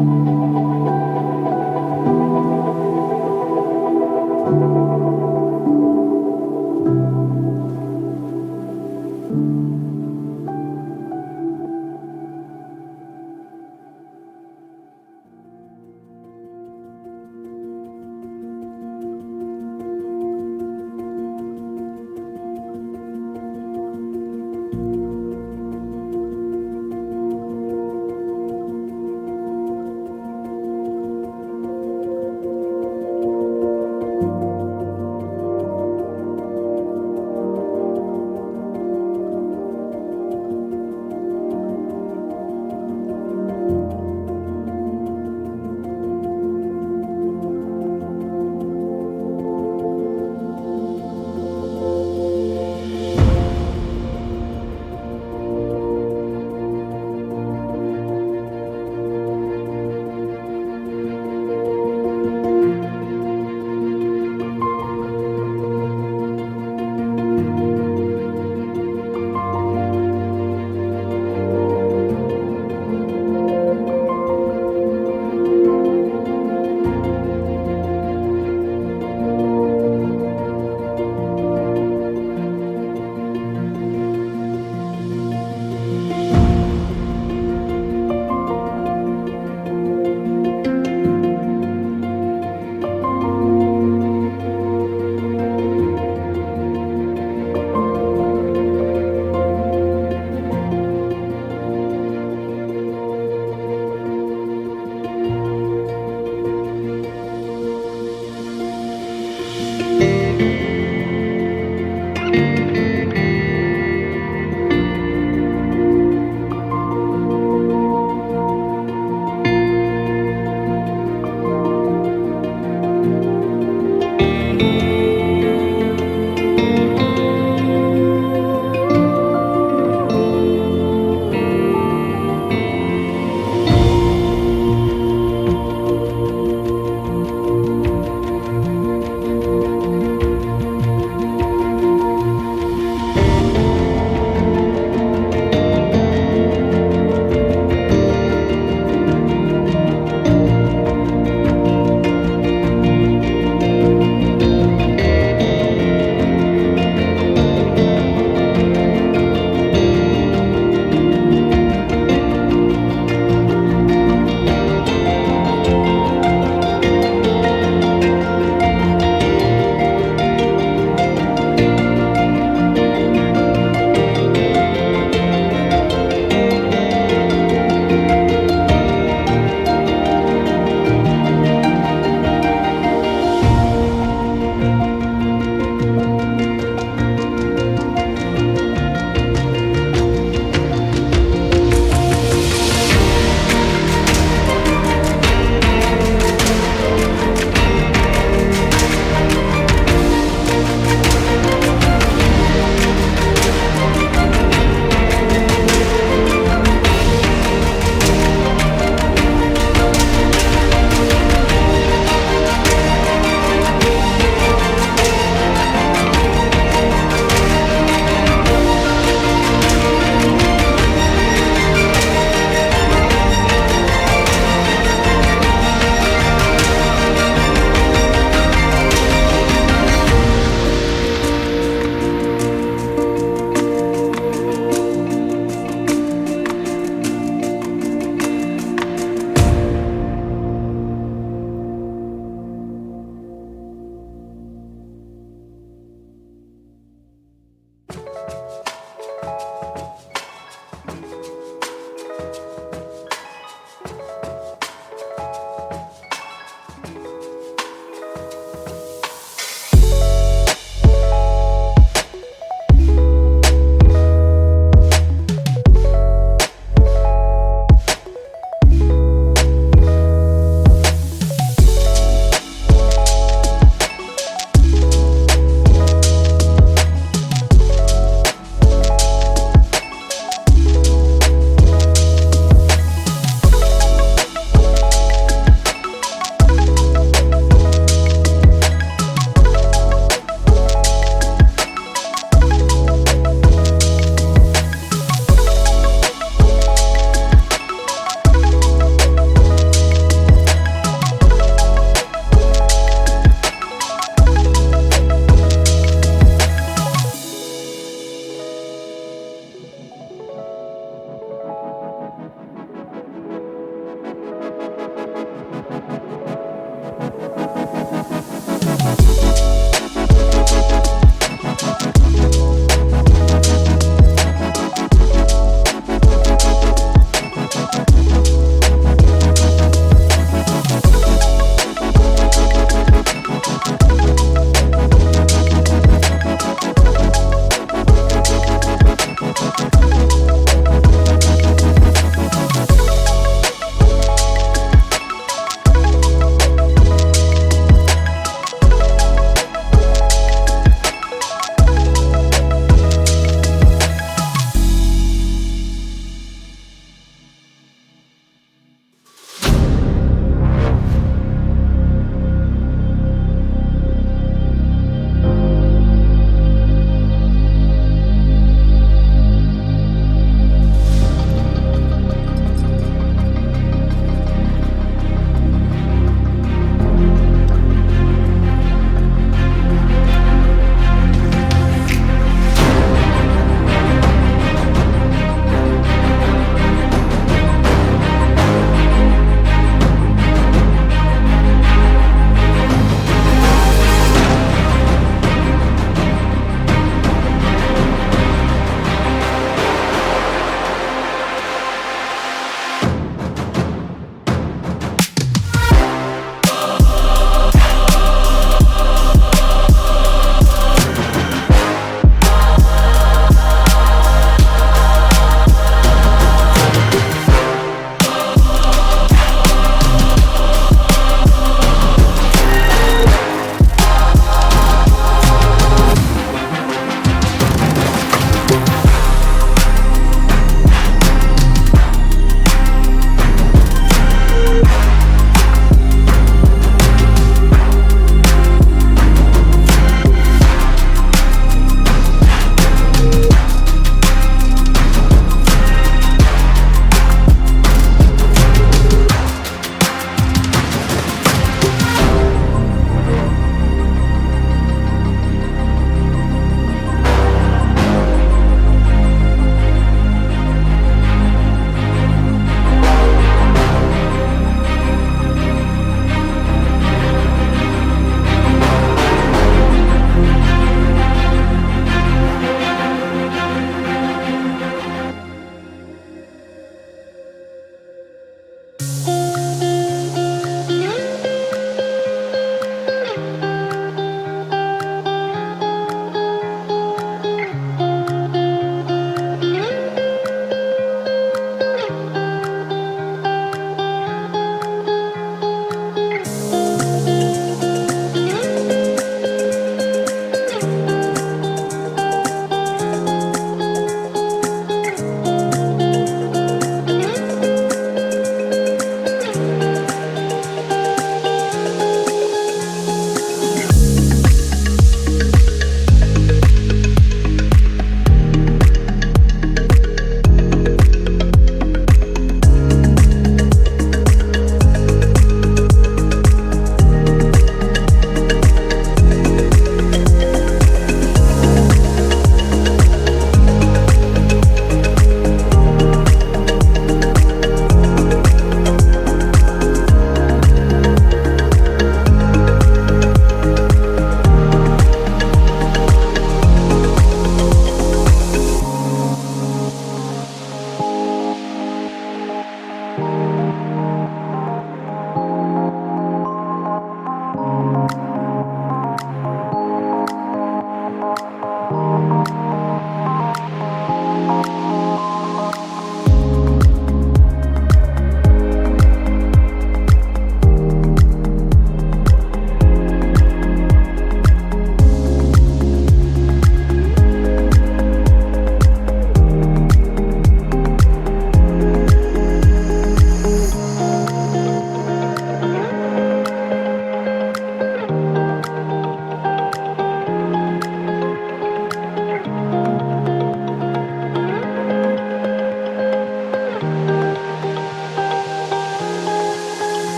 Música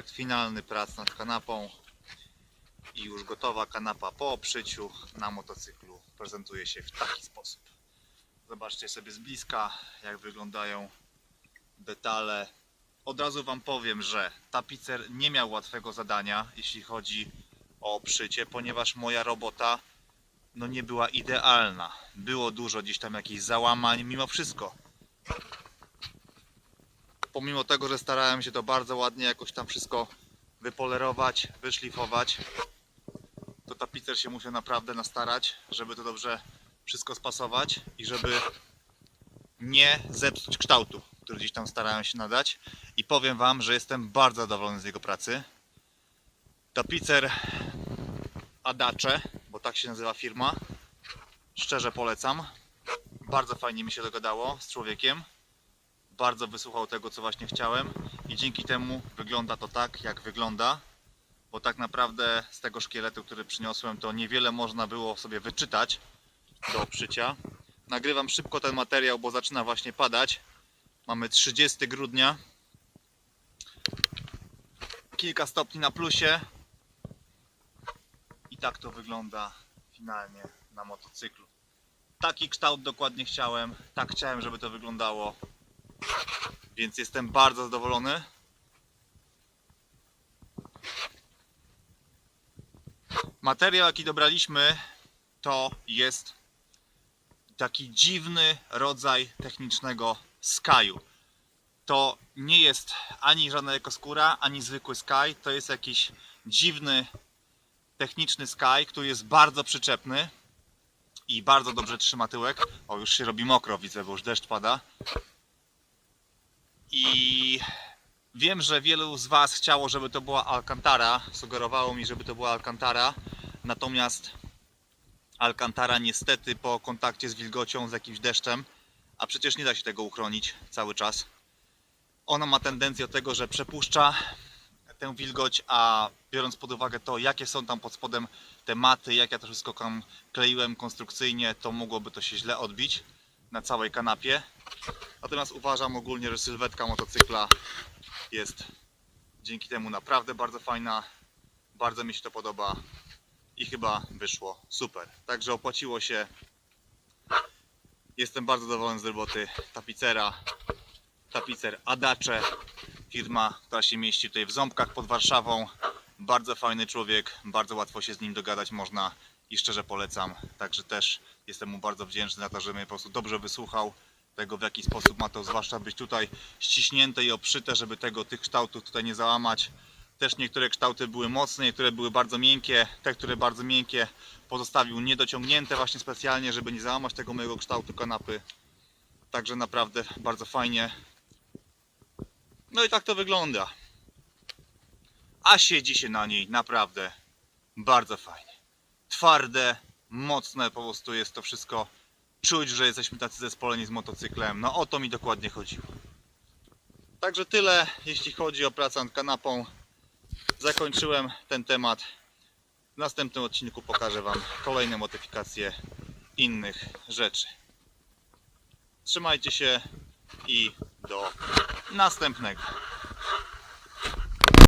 efekt finalny prac nad kanapą i już gotowa kanapa po obszyciu na motocyklu prezentuje się w taki sposób. Zobaczcie sobie z bliska jak wyglądają detale. Od razu Wam powiem, że tapicer nie miał łatwego zadania jeśli chodzi o obszycie, ponieważ moja robota no nie była idealna. Było dużo gdzieś tam jakichś załamań, mimo wszystko pomimo tego, że starałem się to bardzo ładnie jakoś tam wszystko wypolerować, wyszlifować, to tapicer się musiał naprawdę nastarać, żeby to dobrze wszystko spasować i żeby nie zepsuć kształtu, który gdzieś tam starałem się nadać. I powiem Wam, że jestem bardzo zadowolony z jego pracy. Tapicer Adacze, bo tak się nazywa firma, szczerze polecam. Bardzo fajnie mi się dogadało z człowiekiem bardzo wysłuchał tego, co właśnie chciałem i dzięki temu wygląda to tak, jak wygląda, bo tak naprawdę z tego szkieletu, który przyniosłem, to niewiele można było sobie wyczytać do obszycia. Nagrywam szybko ten materiał, bo zaczyna właśnie padać. Mamy 30 grudnia. Kilka stopni na plusie. I tak to wygląda finalnie na motocyklu. Taki kształt dokładnie chciałem, tak chciałem, żeby to wyglądało więc jestem bardzo zadowolony. Materiał jaki dobraliśmy to jest taki dziwny rodzaj technicznego skaju. To nie jest ani żadna ekoskóra, ani zwykły sky, to jest jakiś dziwny techniczny sky, który jest bardzo przyczepny i bardzo dobrze trzyma tyłek. O, już się robi mokro, widzę, bo już deszcz pada. I wiem, że wielu z Was chciało, żeby to była Alcantara. Sugerowało mi, żeby to była Alcantara. Natomiast Alcantara niestety po kontakcie z wilgocią, z jakimś deszczem, a przecież nie da się tego uchronić cały czas. Ona ma tendencję do tego, że przepuszcza tę wilgoć, a biorąc pod uwagę to, jakie są tam pod spodem te maty, jak ja to wszystko tam kleiłem konstrukcyjnie, to mogłoby to się źle odbić na całej kanapie. Natomiast uważam ogólnie, że sylwetka motocykla jest dzięki temu naprawdę bardzo fajna. Bardzo mi się to podoba i chyba wyszło super. Także opłaciło się. Jestem bardzo zadowolony z roboty tapicera. Tapicer Adacze, firma, która się mieści tutaj w Ząbkach pod Warszawą. Bardzo fajny człowiek, bardzo łatwo się z nim dogadać można i szczerze polecam. Także też jestem mu bardzo wdzięczny za to, że mnie po prostu dobrze wysłuchał tego w jaki sposób ma to zwłaszcza być tutaj ściśnięte i obszyte, żeby tego tych kształtów tutaj nie załamać. Też niektóre kształty były mocne, niektóre były bardzo miękkie. Te, które bardzo miękkie pozostawił niedociągnięte właśnie specjalnie, żeby nie załamać tego mojego kształtu kanapy. Także naprawdę bardzo fajnie. No i tak to wygląda. A siedzi się na niej naprawdę bardzo fajnie. Twarde, mocne po prostu jest to wszystko czuć, że jesteśmy tacy zespoleni z motocyklem. No o to mi dokładnie chodziło. Także tyle, jeśli chodzi o pracę nad kanapą. Zakończyłem ten temat. W następnym odcinku pokażę Wam kolejne modyfikacje innych rzeczy. Trzymajcie się i do następnego.